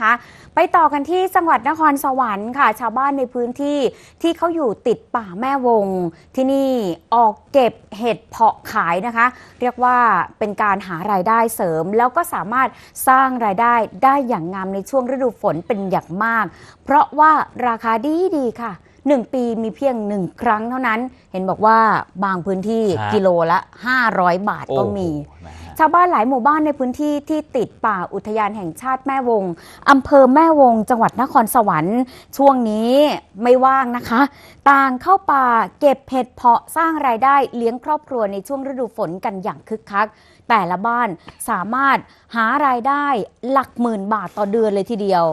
คะไปต่อกันที่จังหวัดนครสวรรค์ค่ะ ชาวบ้านในพื้นที่ที่เขาอยู่ติดป่าแม่วง ที่นี่ออกเก็บเห็ดเพาะขายนะคะ เรียกว่าเป็นการหารายได้เสริม แล้วก็สามารถสร้างรายได้ได้อย่างงามในช่วงฤดูฝนเป็นอย่างมาก เพราะว่าราคาดีดีค่ะ 1 ปีมีเพียง 1 ครั้งเท่านั้น เห็นบอกว่าบางพื้นที่ฮะกิโลละ 500 บาทก็มีโอ้โหนะฮะชาวบ้านหลายหมู่บ้านในพื้นที่ที่ติดป่าอุทยานแห่งชาติแม่วงอำเภอแม่วง จังหวัดนครสวรรค์ ช่วงนี้ไม่ว่างนะคะ ต่างเข้าป่าเก็บเห็ดเพาะสร้างรายได้เลี้ยงครอบครัวในช่วงฤดูฝนกันอย่างคึกคักแต่ละบ้านสามารถหารายได้หลักหมื่นบาทต่อเดือนเลยทีเดียว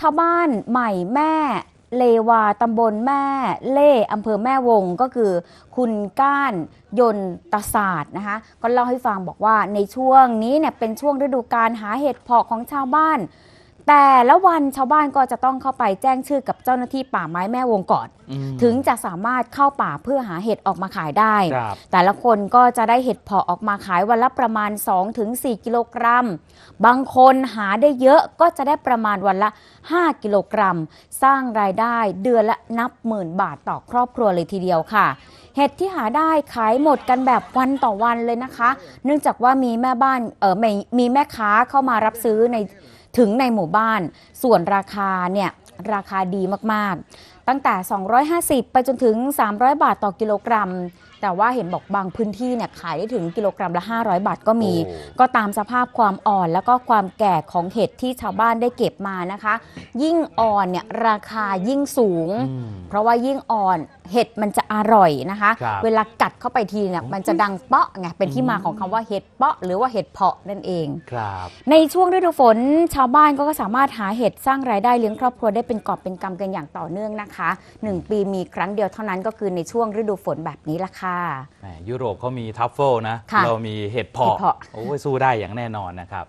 ชาวบ้านใหม่แม่ เลวาตำบลแม่เล่อำเภอแม่วงก็คือ คุณก้านยนตศาสตร์นะคะก็เล่าให้ฟังบอกว่าในช่วงนี้เนี่ยเป็นช่วงฤดูการหาเห็ดเพาะของชาวบ้าน แต่ละวันชาวบ้านก็จะต้องเข้าไปแจ้งชื่อกับเจ้าหน้าที่ป่าไม้แม่วงก่อนอืมถึงจะสามารถเข้าป่าเพื่อหาเห็ดออกมาขายได้ครับแต่ละคนก็จะได้เห็ดเพาะออกมาขายวันละประมาณ 2-4 กิโลกรัม บางคนหาได้เยอะก็จะได้ประมาณวันละ 5 กิโลกรัม สร้างรายได้เดือนละนับหมื่นบาทต่อครอบครัวเลยทีเดียวค่ะเห็ดที่หาได้ขายหมดกันแบบวันต่อวันเลยนะคะ เนื่องจากว่ามีแม่บ้านเออมีมีแม่ค้าเข้ามารับซื้อใน ถึงในหมู่บ้าน ส่วนราคาเนี่ยราคาดีมากๆตั้งแต่ 250 ไปจนถึง 300 บาทต่อกิโลกรัม แต่ว่าเห็นบอกบางพื้นที่เนี่ยขายได้ถึงกิโลกรัมละ 500 บาทก็มีโอ้ก็ตามสภาพความอ่อนแล้วก็ความแก่ของเห็ดที่ชาวบ้านได้เก็บมานะคะ ยิ่งอ่อนเนี่ยราคายิ่งสูงอืมเพราะว่ายิ่งอ่อนเห็ดมันจะอร่อยนะคะครับเวลากัดเข้าไปทีเนี่ยมันจะดังเปาะไงเป็นที่มาของคำว่าเห็ดเปาะหรือว่าเห็ดเพาะนั่นเองครับในช่วงฤดูฝนชาวบ้านก็สามารถหาเห็ดสร้างรายได้เลี้ยงครอบครัวได้เป็นกอบเป็นกำกันอย่างต่อเนื่องนะคะหนึ่งปีมีครั้งเดียวเท่านั้นก็คือในช่วงฤดูฝนแบบนี้ละค่ะ แหมยุโรปเขามีทัฟเฟิลนะ ค่ะเรามีเห็ดเพาะเห็ดเพาะ โอ้ยสู้ได้อย่างแน่นอนนะครับ